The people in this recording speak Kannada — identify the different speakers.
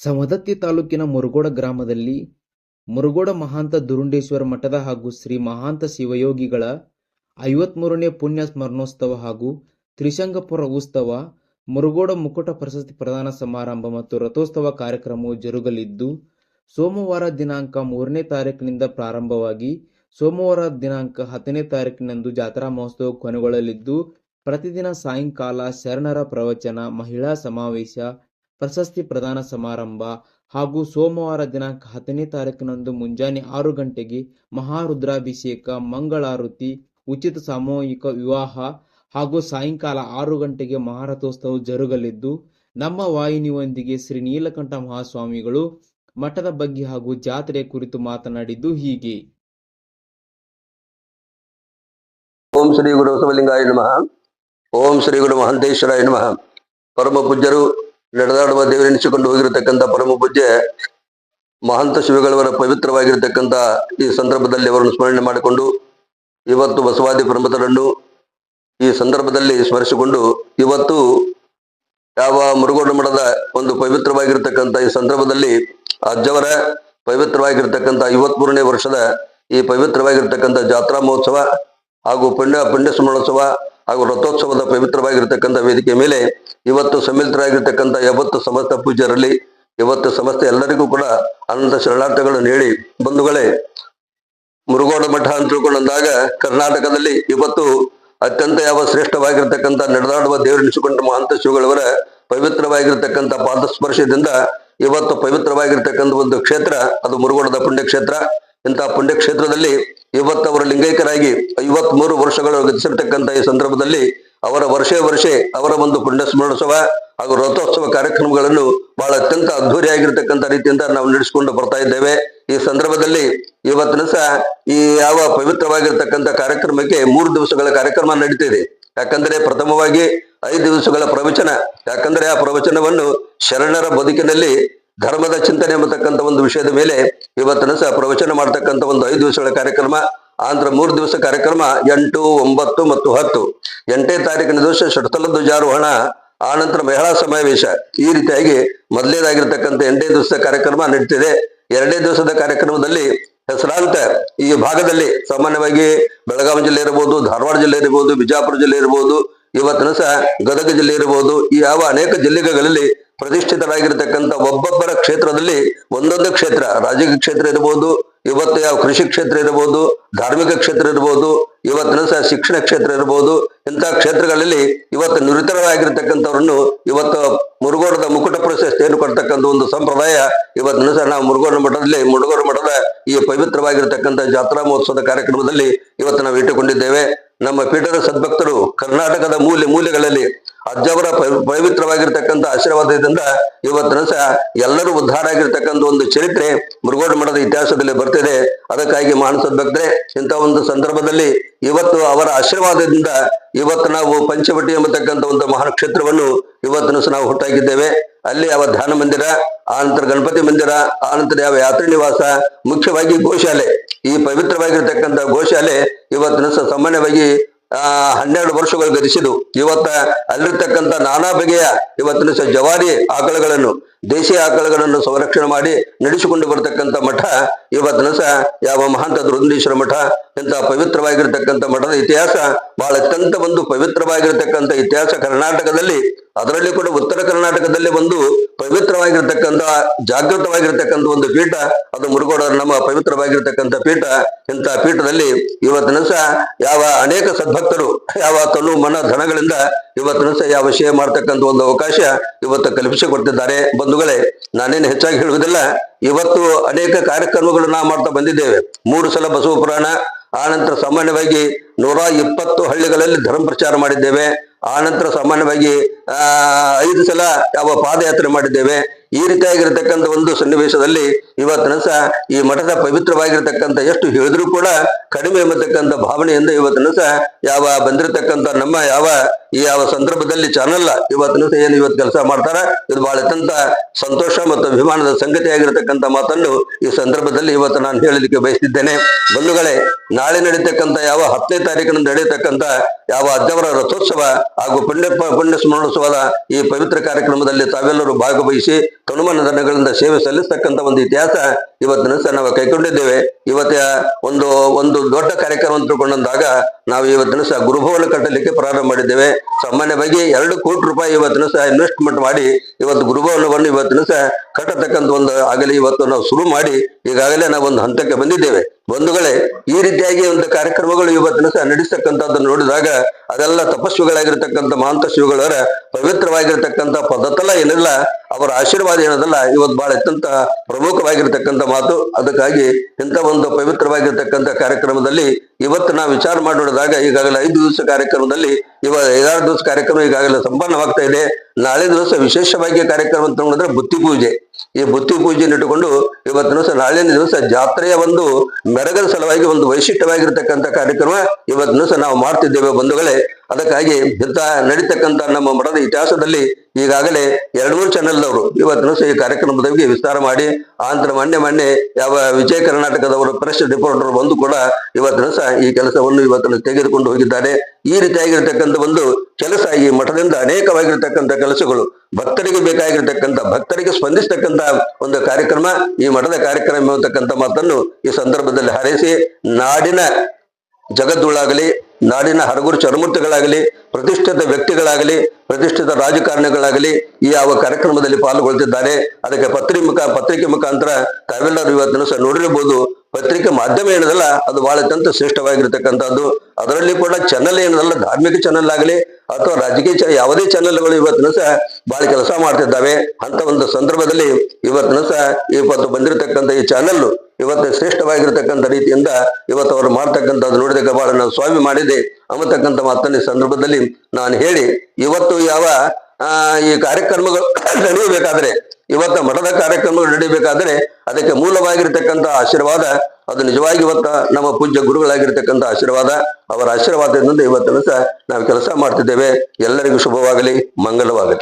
Speaker 1: ಸವದತ್ತಿ ತಾಲೂಕಿನ ಮುರುಗೋಡ ಗ್ರಾಮದಲ್ಲಿ ಮುರುಗೋಡ ಮಹಾಂತ ದುರುಂಡೇಶ್ವರ ಮಠದ ಹಾಗೂ ಶ್ರೀ ಮಹಾಂತ ಶಿವಯೋಗಿಗಳ ಐವತ್ಮೂರನೇ ಪುಣ್ಯ ಸ್ಮರಣೋತ್ಸವ ಹಾಗೂ ತ್ರಿಶಂಗಪುರ ಉತ್ಸವ, ಮುರುಗೋಡ ಮುಕುಟ ಪ್ರಶಸ್ತಿ ಪ್ರದಾನ ಸಮಾರಂಭ ಮತ್ತು ರಥೋತ್ಸವ ಕಾರ್ಯಕ್ರಮವು ಜರುಗಲಿದ್ದು, ಸೋಮವಾರ ದಿನಾಂಕ ಮೂರನೇ ತಾರೀಕಿನಿಂದ ಪ್ರಾರಂಭವಾಗಿ ಸೋಮವಾರ ದಿನಾಂಕ ಹತ್ತನೇ ತಾರೀಕಿನಂದು ಜಾತ್ರಾ ಮಹೋತ್ಸವ ಕೊನೆಗೊಳ್ಳಲಿದ್ದು, ಪ್ರತಿದಿನ ಸಾಯಂಕಾಲ ಶರಣರ ಪ್ರವಚನ, ಮಹಿಳಾ ಸಮಾವೇಶ ಪ್ರಶಸ್ತಿ ಪ್ರದಾನ ಸಮಾರಂಭ ಹಾಗೂ ಸೋಮವಾರ ದಿನಾಂಕ ಹತ್ತನೇ ತಾರೀಕಿನಂದು ಮುಂಜಾನೆ ಆರು ಗಂಟೆಗೆ ಮಹಾರುದ್ರಾಭಿಷೇಕ, ಮಂಗಳಾರತಿ, ಉಚಿತ ಸಾಮೂಹಿಕ ವಿವಾಹ ಹಾಗೂ ಸಾಯಂಕಾಲ ಆರು ಗಂಟೆಗೆ ಮಹಾರಥೋತ್ಸವ ಜರುಗಲಿದ್ದು, ನಮ್ಮ ವಾಹಿನಿಯೊಂದಿಗೆ ಶ್ರೀ ನೀಲಕಂಠ ಮಹಾಸ್ವಾಮಿಗಳು ಮಠದ ಬಗ್ಗೆ ಹಾಗೂ ಜಾತ್ರೆ ಕುರಿತು ಮಾತನಾಡಿದ್ದು ಹೀಗೆ.
Speaker 2: ಓಂ ಶ್ರೀ ಗುರು ಬಸವಲಿಂಗಾಯ ನಮಃ. ಓಂ ಶ್ರೀ ಗುರು ಮಹಂತೇಶ್ವರಾಯ ನಮಃ. ಪರಮ ಪೂಜ್ಯರು ನಡೆದಾಡುವ ದೇವರೆನಿಸಿಕೊಂಡು ಹೋಗಿರತಕ್ಕಂಥ ಪರಮ ಪೂಜೆ ಮಹಂತ ಶಿವಗಳವರ ಪವಿತ್ರವಾಗಿರತಕ್ಕಂಥ ಈ ಸಂದರ್ಭದಲ್ಲಿ ಅವರನ್ನು ಸ್ಮರಣೆ ಮಾಡಿಕೊಂಡು ಇವತ್ತು ಬಸವಾದಿ ಪ್ರಮತರನ್ನು ಈ ಸಂದರ್ಭದಲ್ಲಿ ಸ್ಮರಿಸಿಕೊಂಡು ಇವತ್ತು ಯಾವ ಮುರುಗೋಡ ಮಠದ ಒಂದು ಪವಿತ್ರವಾಗಿರ್ತಕ್ಕಂಥ ಈ ಸಂದರ್ಭದಲ್ಲಿ ಅಜ್ಜವರ ಪವಿತ್ರವಾಗಿರ್ತಕ್ಕಂಥ ಐವತ್ಮೂರನೇ ವರ್ಷದ ಈ ಪವಿತ್ರವಾಗಿರ್ತಕ್ಕಂಥ ಜಾತ್ರಾ ಮಹೋತ್ಸವ ಹಾಗೂ ಪುಣ್ಯ ಪುಣ್ಯ ಸ್ಮರಣೋತ್ಸವ ಹಾಗೂ ರಥೋತ್ಸವದ ಪವಿತ್ರವಾಗಿರ್ತಕ್ಕಂಥ ವೇದಿಕೆ ಮೇಲೆ ಇವತ್ತು ಸಮ್ಮಿಲಿತರಾಗಿರ್ತಕ್ಕಂಥ ಯಾವತ್ತು ಸಮಸ್ತ ಪೂಜ್ಯರಲ್ಲಿ, ಇವತ್ತು ಸಮಸ್ತ ಎಲ್ಲರಿಗೂ ಕೂಡ ಅನಂತ ಶರಣಾರ್ಥಗಳನ್ನು ಹೇಳಿ ಬಂಧುಗಳೇ, ಮುರುಗೋಡ ಮಠ ಅಂತ ತಿಳ್ಕೊಂಡಂದಾಗ ಕರ್ನಾಟಕದಲ್ಲಿ ಇವತ್ತು ಅತ್ಯಂತ ಯಾವ ಶ್ರೇಷ್ಠವಾಗಿರ್ತಕ್ಕಂಥ ನಡೆದಾಡುವ ದೇವರೆನಿಸಿಕೊಂಡ ಮಹಂತ ಶಿವಗಳವರ ಪವಿತ್ರವಾಗಿರ್ತಕ್ಕಂಥ ಪಾದಸ್ಪರ್ಶದಿಂದ ಇವತ್ತು ಪವಿತ್ರವಾಗಿರ್ತಕ್ಕಂಥ ಒಂದು ಕ್ಷೇತ್ರ, ಅದು ಮುರುಗೋಡದ ಪುಣ್ಯಕ್ಷೇತ್ರ. ಇಂತಹ ಪುಣ್ಯಕ್ಷೇತ್ರದಲ್ಲಿ ಇವತ್ತು ಅವರು ಲಿಂಗೈಕ್ಯರಾಗಿ ಐವತ್ ಮೂರು ವರ್ಷಗಳು ಗತಿಸಿರ್ತಕ್ಕಂಥ ಈ ಸಂದರ್ಭದಲ್ಲಿ ಅವರ ವರ್ಷೇ ವರ್ಷೇ ಅವರ ಒಂದು ಪುಣ್ಯ ಸ್ಮರಣೋತ್ಸವ ಹಾಗೂ ರಥೋತ್ಸವ ಕಾರ್ಯಕ್ರಮಗಳನ್ನು ಬಹಳ ಅತ್ಯಂತ ಅದ್ಧೂರಿಯಾಗಿರ್ತಕ್ಕಂಥ ರೀತಿಯಿಂದ ನಾವು ನಡೆಸಿಕೊಂಡು ಬರ್ತಾ ಇದ್ದೇವೆ. ಈ ಸಂದರ್ಭದಲ್ಲಿ ಇವತ್ತಿನ ಸಹ ಈ ಯಾವ ಪವಿತ್ರವಾಗಿರ್ತಕ್ಕಂಥ ಕಾರ್ಯಕ್ರಮಕ್ಕೆ ಮೂರು ದಿವಸಗಳ ಕಾರ್ಯಕ್ರಮ ನಡೀತಿದೆ. ಯಾಕಂದ್ರೆ ಪ್ರಥಮವಾಗಿ ಐದು ದಿವಸಗಳ ಪ್ರವಚನ. ಯಾಕಂದ್ರೆ ಆ ಪ್ರವಚನವನ್ನು ಶರಣರ ಬದುಕಿನಲ್ಲಿ ಧರ್ಮದ ಚಿಂತನೆ ಎಂಬತಕ್ಕಂಥ ಒಂದು ವಿಷಯದ ಮೇಲೆ ಇವತ್ತಿನ ಸಹ ಪ್ರವಚನ ಮಾಡತಕ್ಕಂಥ ಒಂದು ಐದು ದಿವಸಗಳ ಕಾರ್ಯಕ್ರಮ, ಆಂಧ್ರ ಮೂರು ದಿವಸ ಕಾರ್ಯಕ್ರಮ ಎಂಟು, ಒಂಬತ್ತು ಮತ್ತು ಹತ್ತು. ಎಂಟನೇ ತಾರೀಕಿನ ದಿವಸ ಷಟ್ತಲ ಧ್ವಜಾರೋಹಣ ಆನಂತರ ನಂತರ ಮಹಿಳಾ ಸಮಾವೇಶ. ಈ ರೀತಿಯಾಗಿ ಮೊದಲೇದಾಗಿರ್ತಕ್ಕಂಥ ಎಂಟನೇ ದಿವಸದ ಕಾರ್ಯಕ್ರಮ ನಡೀತಿದೆ. ಎರಡನೇ ದಿವಸದ ಕಾರ್ಯಕ್ರಮದಲ್ಲಿ ಹೆಸರಾಂತ ಈ ಭಾಗದಲ್ಲಿ ಸಾಮಾನ್ಯವಾಗಿ ಬೆಳಗಾವಿ ಜಿಲ್ಲೆ ಇರಬಹುದು ಧಾರವಾಡ ಜಿಲ್ಲೆ ಇರಬಹುದು ಬಿಜಾಪುರ ಜಿಲ್ಲೆ ಇರಬಹುದು ಇವತ್ತಿನ ಸಹ ಗದಗ ಜಿಲ್ಲೆ ಇರಬಹುದು ಈ ಯಾವ ಅನೇಕ ಜಿಲ್ಲೆಗಳಲ್ಲಿ ಪ್ರತಿಷ್ಠಿತರಾಗಿರ್ತಕ್ಕಂಥ ಒಬ್ಬೊಬ್ಬರ ಕ್ಷೇತ್ರದಲ್ಲಿ ಒಂದೊಂದು ಕ್ಷೇತ್ರ, ರಾಜಕೀಯ ಕ್ಷೇತ್ರ ಇರಬಹುದು ಇವತ್ತು ಯಾವ ಕೃಷಿ ಕ್ಷೇತ್ರ ಇರಬಹುದು ಧಾರ್ಮಿಕ ಕ್ಷೇತ್ರ ಇರಬಹುದು ಇವತ್ತಿನ ಸಹ ಶಿಕ್ಷಣ ಕ್ಷೇತ್ರ ಇರಬಹುದು ಇಂತಹ ಕ್ಷೇತ್ರಗಳಲ್ಲಿ ಇವತ್ತು ನಿರತರಾಗಿರ್ತಕ್ಕಂಥವ್ರನ್ನು ಇವತ್ತು ಮುರುಗೋಡದ ಮುಕುಟ ಪ್ರಶಸ್ತಿಯನ್ನು ಕೊಡ್ತಕ್ಕಂಥ ಒಂದು ಸಂಪ್ರದಾಯ ಇವತ್ತಿನ ಸಹ ನಾವು ಮುರುಗೋಡ ಮಠದಲ್ಲಿ, ಮುರುಗೋಡ ಮಠದ ಈ ಪವಿತ್ರವಾಗಿರ್ತಕ್ಕಂಥ ಜಾತ್ರಾ ಮಹೋತ್ಸವದ ಕಾರ್ಯಕ್ರಮದಲ್ಲಿ ಇವತ್ತು ನಾವು ಇಟ್ಟುಕೊಂಡಿದ್ದೇವೆ. ನಮ್ಮ ಪೀಠದ ಸದ್ಭಕ್ತರು ಕರ್ನಾಟಕದ ಮೂಲೆ ಮೂಲೆಗಳಲ್ಲಿ ಅಜ್ಜವರ ಪವಿ- ಪವಿತ್ರವಾಗಿರ್ತಕ್ಕಂಥ ಆಶೀರ್ವಾದದಿಂದ ಇವತ್ತಿನ ಸಹ ಎಲ್ಲರೂ ಉದ್ಧಾರ ಆಗಿರ್ತಕ್ಕಂಥ ಒಂದು ಚರಿತ್ರೆ ಮುರುಗೋಡು ಮಠದ ಇತಿಹಾಸದಲ್ಲಿ ಬರ್ತಿದೆ. ಅದಕ್ಕಾಗಿ ಮಾನಸದ ಸದ್ಭಕ್ತರೆ ಇಂಥ ಒಂದು ಸಂದರ್ಭದಲ್ಲಿ ಇವತ್ತು ಅವರ ಆಶೀರ್ವಾದದಿಂದ ಇವತ್ತು ನಾವು ಪಂಚವಟಿ ಎಂಬತಕ್ಕಂಥ ಒಂದು ಮಹಾನ್ ಕ್ಷೇತ್ರವನ್ನು ಇವತ್ತಿನ ಸಹ ನಾವು ಹುಟ್ಟಾಕಿದ್ದೇವೆ ಅಲ್ಲಿ ಯಾವ ಧ್ಯಾನ ಮಂದಿರ, ಆ ಗಣಪತಿ ಮಂದಿರ, ಆ ಯಾವ ಯಾತ್ರಿ ನಿವಾಸ, ಮುಖ್ಯವಾಗಿ ಗೋಶಾಲೆ. ಈ ಪವಿತ್ರವಾಗಿರ್ತಕ್ಕಂಥ ಗೋಶಾಲೆ ಇವತ್ತಿನ ಸಾಮಾನ್ಯವಾಗಿ ಆ ಹನ್ನೆರಡು ವರ್ಷಗಳು ಗತಿಸಿದು ಇವತ್ತ ಅಲ್ಲಿರ್ತಕ್ಕಂಥ ನಾನಾ ಬಗೆಯ ಇವತ್ತಿನ ಜವಾರಿ ಆಕಳುಗಳನ್ನು ದೇಶೀಯ ಆಕಳಗಳನ್ನು ಸಂರಕ್ಷಣೆ ಮಾಡಿ ನಡೆಸಿಕೊಂಡು ಬರತಕ್ಕಂಥ ಮಠ ಇವತ್ತಿನ ಯಾವ ಮಹಾಂತ ದೃಂದೇಶ್ವರ ಮಠ ಇಂತಹ ಪವಿತ್ರವಾಗಿರ್ತಕ್ಕಂಥ ಮಠದ ಇತಿಹಾಸ ಬಹಳ ಅತ್ಯಂತ ಒಂದು ಪವಿತ್ರವಾಗಿರ್ತಕ್ಕಂಥ ಇತಿಹಾಸ ಕರ್ನಾಟಕದಲ್ಲಿ, ಅದರಲ್ಲಿ ಕೂಡ ಉತ್ತರ ಕರ್ನಾಟಕದಲ್ಲಿ ಒಂದು ಪವಿತ್ರವಾಗಿರ್ತಕ್ಕಂಥ, ಜಾಗೃತವಾಗಿರ್ತಕ್ಕಂಥ ಒಂದು ಪೀಠ, ಅದು ಮುರುಗೋಡ ನಮ್ಮ ಪವಿತ್ರವಾಗಿರ್ತಕ್ಕಂಥ ಪೀಠ. ಇಂತಹ ಪೀಠದಲ್ಲಿ ಇವತ್ತಿನ ಯಾವ ಅನೇಕ ಸದ್ಭಕ್ತರು, ಯಾವ ತನು ಮನ ಧನಗಳಿಂದ ಇವತ್ತಿನ ಸಹ ಯಾವ ವಿಷಯ ಮಾಡ್ತಕ್ಕಂಥ ಒಂದು ಅವಕಾಶ ಇವತ್ತು ಕಲ್ಪಿಸಿಕೊಡ್ತಿದ್ದಾರೆ ಬಂಧುಗಳೇ, ನಾನೇನು ಹೆಚ್ಚಾಗಿ ಹೇಳುವುದಿಲ್ಲ, ಇವತ್ತು ಅನೇಕ ಕಾರ್ಯಕ್ರಮಗಳು ನಾವು ಮಾಡ್ತಾ ಬಂದಿದ್ದೇವೆ. ಮೂರು ಸಲ ಬಸವ ಪುರಾಣ ಆನಂತರ ನಂತರ ಸಾಮಾನ್ಯವಾಗಿ ನೂರ ಇಪ್ಪತ್ತು ಹಳ್ಳಿಗಳಲ್ಲಿ ಧರ್ಮ ಪ್ರಚಾರ ಮಾಡಿದ್ದೇವೆ. ಆನಂತರ ನಂತರ ಸಾಮಾನ್ಯವಾಗಿ ಆ, ಐದು ಸಲ ಯಾವ ಪಾದಯಾತ್ರೆ ಮಾಡಿದ್ದೇವೆ. ಈ ರೀತಿಯಾಗಿರ್ತಕ್ಕಂಥ ಒಂದು ಸನ್ನಿವೇಶದಲ್ಲಿ ಇವತ್ತಿನ ಸಹ ಈ ಮಠದ ಪವಿತ್ರವಾಗಿರ್ತಕ್ಕಂಥ ಎಷ್ಟು ಹೇಳಿದ್ರು ಕೂಡ ಕಡಿಮೆ ಎಂಬತಕ್ಕಂಥ ಭಾವನೆಯಿಂದ ಇವತ್ತಿನ ಸಹ ಯಾವ ಬಂದಿರತಕ್ಕಂಥ ನಮ್ಮ ಯಾವ ಈ ಯಾವ ಸಂದರ್ಭದಲ್ಲಿ ಚಾನಲ್ ಇವತ್ತಿನ ಸಹ ಏನು ಇವತ್ತು ಕೆಲಸ ಮಾಡ್ತಾರ, ಇದು ಬಹಳ ಅತ್ಯಂತ ಸಂತೋಷ ಮತ್ತು ಅಭಿಮಾನದ ಸಂಗತಿಯಾಗಿರ್ತಕ್ಕಂಥ ಮಾತನ್ನು ಈ ಸಂದರ್ಭದಲ್ಲಿ ಇವತ್ತು ನಾನು ಹೇಳಲಿಕ್ಕೆ ಬಯಸಿದ್ದೇನೆ ಬಂಧುಗಳೇ, ನಾಳೆ ನಡೀತಕ್ಕಂಥ ಯಾವ ಹತ್ತನೇ ತಾರೀಕಿನಿಂದ ನಡೆಯತಕ್ಕಂಥ ಯಾವ ಅಜ್ಜವರ ರಥೋತ್ಸವ ಹಾಗೂ ಪುಣ್ಯ ಪುಣ್ಯ ಸ್ಮರಣೋತ್ಸವ ಮಹೋತ್ಸವದ ಈ ಪವಿತ್ರ ಕಾರ್ಯಕ್ರಮದಲ್ಲಿ ತಾವೆಲ್ಲರೂ ಭಾಗವಹಿಸಿ ತನುಮನ ದನಗಳಿಂದ ಸೇವೆ ಸಲ್ಲಿಸತಕ್ಕಂತ ಒಂದು ಇತಿಹಾಸ ಇವತ್ತಿನ ಸಹ ನಾವು ಕೈಗೊಂಡಿದ್ದೇವೆ. ಇವತ್ತ ಒಂದು ಒಂದು ದೊಡ್ಡ ಕಾರ್ಯಕ್ರಮ ತಿಳ್ಕೊಂಡಂತಾಗ ನಾವು ಇವತ್ತಿನ ಸಹ ಗುರುಭವನ ಕಟ್ಟಲಿಕ್ಕೆ ಪ್ರಾರಂಭ ಮಾಡಿದ್ದೇವೆ. ಸಾಮಾನ್ಯವಾಗಿ ಎರಡು ಕೋಟಿ ರೂಪಾಯಿ ಇವತ್ತಿನ ಸಹ ಇನ್ವೆಸ್ಟ್ಮೆಂಟ್ ಮಾಡಿ ಇವತ್ತು ಗುರುಭವನವನ್ನು ಇವತ್ತಿನ ಸಹ ಕಟ್ಟತಕ್ಕಂಥ ಒಂದು ಆಗಲಿ ಇವತ್ತು ನಾವು ಶುರು ಮಾಡಿ ಈಗಾಗಲೇ ನಾವು ಒಂದು ಹಂತಕ್ಕೆ ಬಂದಿದ್ದೇವೆ. ಬಂಧುಗಳೇ, ಈ ರೀತಿಯಾಗಿ ಒಂದು ಕಾರ್ಯಕ್ರಮಗಳು ಇವತ್ತಿನ ಸಹ ನಡೆಸತಕ್ಕಂಥದ್ದನ್ನು ನೋಡಿದಾಗ ಅದೆಲ್ಲ ತಪಸ್ವಿಗಳಾಗಿರ್ತಕ್ಕಂಥ ಮಹಾಂತ ಶಿವಗಳವರ ಪವಿತ್ರವಾಗಿರ್ತಕ್ಕಂಥ ಪದ್ಧತಲ್ಲ ಏನಿಲ್ಲ ಅವರ ಆಶೀರ್ವಾದ ಏನದಲ್ಲ, ಇವತ್ತು ಬಹಳ ಅತ್ಯಂತ ಪ್ರಮುಖವಾಗಿರ್ತಕ್ಕಂಥ ಮಾತು. ಅದಕ್ಕಾಗಿ ಇಂಥ ಒಂದು ಪವಿತ್ರವಾಗಿರ್ತಕ್ಕಂಥ ಕಾರ್ಯಕ್ರಮದಲ್ಲಿ ಇವತ್ತು ನಾವು ವಿಚಾರ ಮಾಡಿ ನೋಡಿದಾಗ ಈಗಾಗಲೇ ಐದು ದಿವಸ ಕಾರ್ಯಕ್ರಮದಲ್ಲಿ ಇವಾಗ ಐದಾರು ದಿವಸ ಕಾರ್ಯಕ್ರಮ ಈಗಾಗಲೇ ಸಂಪನ್ನವಾಗ್ತಾ ಇದೆ. ನಾಳೆ ದಿವಸ ವಿಶೇಷವಾಗಿ ಕಾರ್ಯಕ್ರಮ ಅಂತ ನೋಡಿದ್ರೆ ಬುತ್ತಿ ಪೂಜೆ. ಈ ಬುತ್ತಿ ಪೂಜೆಯನ್ನು ಇಟ್ಟುಕೊಂಡು ಇವತ್ತು ದಿವಸ ನಾಳಿನ ದಿವಸ ಜಾತ್ರೆಯ ಒಂದು ಮೆರಗದ ಸಲುವಾಗಿ ಒಂದು ವೈಶಿಷ್ಟ್ಯವಾಗಿರ್ತಕ್ಕಂಥ ಕಾರ್ಯಕ್ರಮ ಇವತ್ತಿನ ದಿವಸ ನಾವು ಮಾಡ್ತಿದ್ದೇವೆ ಬಂಧುಗಳೇ. ಅದಕ್ಕಾಗಿ ಇಂಥ ನಡೀತಕ್ಕಂಥ ನಮ್ಮ ಮಠದ ಇತಿಹಾಸದಲ್ಲಿ ಈಗಾಗಲೇ ಎರಡು ಮೂರು ಚಾನೆಲ್ದವರು ಇವತ್ತಿನ ಈ ಕಾರ್ಯಕ್ರಮದ ಬಗ್ಗೆ ವಿಸ್ತಾರ ಮಾಡಿ ಆಂತರ ಮೊನ್ನೆ ಮೊನ್ನೆ ಯಾವ ವಿಜಯ ಕರ್ನಾಟಕದವರು ಪ್ರೆಸ್ ರಿಪೋರ್ಟರ್ ಬಂದು ಕೂಡ ಇವತ್ತಿನ ಸಹ ಈ ಕೆಲಸವನ್ನು ಇವತ್ತಿನ ತೆಗೆದುಕೊಂಡು ಹೋಗಿದ್ದಾರೆ. ಈ ರೀತಿಯಾಗಿರ್ತಕ್ಕಂಥ ಒಂದು ಕೆಲಸ ಈ ಮಠದಿಂದ ಅನೇಕವಾಗಿರ್ತಕ್ಕಂಥ ಕೆಲಸಗಳು, ಭಕ್ತರಿಗೆ ಬೇಕಾಗಿರ್ತಕ್ಕಂಥ, ಭಕ್ತರಿಗೆ ಸ್ಪಂದಿಸ್ತಕ್ಕಂಥ ಒಂದು ಕಾರ್ಯಕ್ರಮ, ಈ ಮಠದ ಕಾರ್ಯಕ್ರಮ ಎಂಬತಕ್ಕಂಥ ಮಾತನ್ನು ಈ ಸಂದರ್ಭದಲ್ಲಿ ಹಾರೈಸಿ, ನಾಡಿನ ಜಗದ್ದುಳಾಗಲಿ ನಾಡಿನ ಹರಗುರು ಚರಮೂರ್ತಿಗಳಾಗಲಿ, ಪ್ರತಿಷ್ಠಿತ ವ್ಯಕ್ತಿಗಳಾಗಲಿ, ಪ್ರತಿಷ್ಠಿತ ರಾಜಕಾರಣಿಗಳಾಗಲಿ ಈ ಯಾವ ಕಾರ್ಯಕ್ರಮದಲ್ಲಿ ಪಾಲ್ಗೊಳ್ತಿದ್ದಾರೆ, ಅದಕ್ಕೆ ಪತ್ರಿಕೆ ಮುಖ, ಪತ್ರಿಕೆ ಮುಖಾಂತರ ತಾವೆಲ್ಲರೂ ಇವತ್ತಿನ ಸಹ ನೋಡಿರಬಹುದು ಪತ್ರಿಕೆ ಮಾಧ್ಯಮ ಏನದಲ್ಲ, ಅದು ಬಹಳ ಅತ್ಯಂತ ಶ್ರೇಷ್ಠವಾಗಿರ್ತಕ್ಕಂಥದ್ದು. ಅದರಲ್ಲಿ ಕೂಡ ಚಾನಲ್ ಏನದಲ್ಲ, ಧಾರ್ಮಿಕ ಚಾನಲ್ ಆಗಲಿ, ಅಥವಾ ರಾಜಕೀಯ ಯಾವುದೇ ಚಾನಲ್ಗಳು ಇವತ್ತಿನ ಸಹ ಬಹಳ ಕೆಲಸ ಮಾಡ್ತಿದ್ದಾವೆ. ಅಂತ ಒಂದು ಸಂದರ್ಭದಲ್ಲಿ ಇವತ್ತಿನ ಸಹ ಇವತ್ತು ಬಂದಿರತಕ್ಕಂಥ ಈ ಚಾನೆಲ್ ಇವತ್ತು ಶ್ರೇಷ್ಠವಾಗಿರ್ತಕ್ಕಂಥ ರೀತಿಯಿಂದ ಇವತ್ತು ಅವರು ಮಾಡ್ತಕ್ಕಂಥದ್ದು ನೋಡಿದಾಗ ಬಹಳ ನಾನು ಸ್ವಾಮಿ ಮಾಡಿದೆ ಅಂಬತಕ್ಕಂಥ ಮಾತನ್ನ ಸಂದರ್ಭದಲ್ಲಿ ನಾನು ಹೇಳಿ, ಇವತ್ತು ಯಾವ ಈ ಕಾರ್ಯಕ್ರಮಗಳು ನಡೆಯಬೇಕಾದ್ರೆ, ಇವತ್ತ ಮಠದ ಕಾರ್ಯಕ್ರಮಗಳು ನಡೆಯಬೇಕಾದ್ರೆ ಅದಕ್ಕೆ ಮೂಲವಾಗಿರ್ತಕ್ಕಂಥ ಆಶೀರ್ವಾದ, ಅದು ನಿಜವಾಗಿ ಇವತ್ತ ನಮ್ಮ ಪೂಜ್ಯ ಗುರುಗಳಾಗಿರ್ತಕ್ಕಂಥ ಆಶೀರ್ವಾದ, ಅವರ ಆಶೀರ್ವಾದದಿಂದ ಇವತ್ತಿನ ನಾವು ಕೆಲಸ ಮಾಡ್ತಿದ್ದೇವೆ. ಎಲ್ಲರಿಗೂ ಶುಭವಾಗಲಿ ಮಂಗಲವಾಗಲಿ